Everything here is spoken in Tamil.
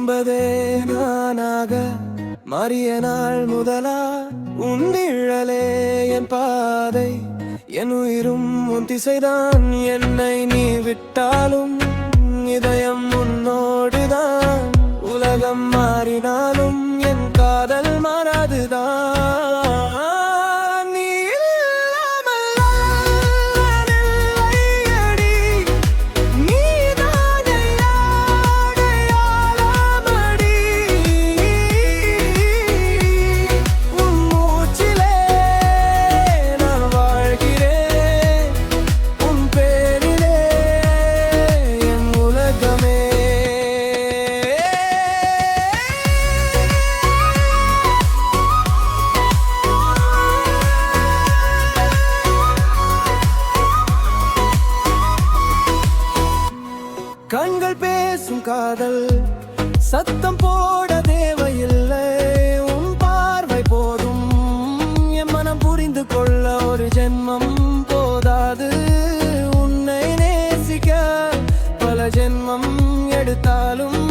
என்பதே நானாக மாறிய நாள் முதலா உன் நிழலே என் பாதை. என் உயிரும் உன் திசைதான். என்னை நீ விட்டாலும் இதயம் உன்னோடுதான். உலகம் மாறினாலும் என் காதல் மாறாதுதான். பேசும் காதல். சத்தம் போட தேவையில்லை. உன் பார்வை போதும். என் மனம் புரிந்து கொள்ள ஒரு ஜென்மம் போதாது. உன்னை நேசிக்க பல ஜென்மம் எடுத்தாலும்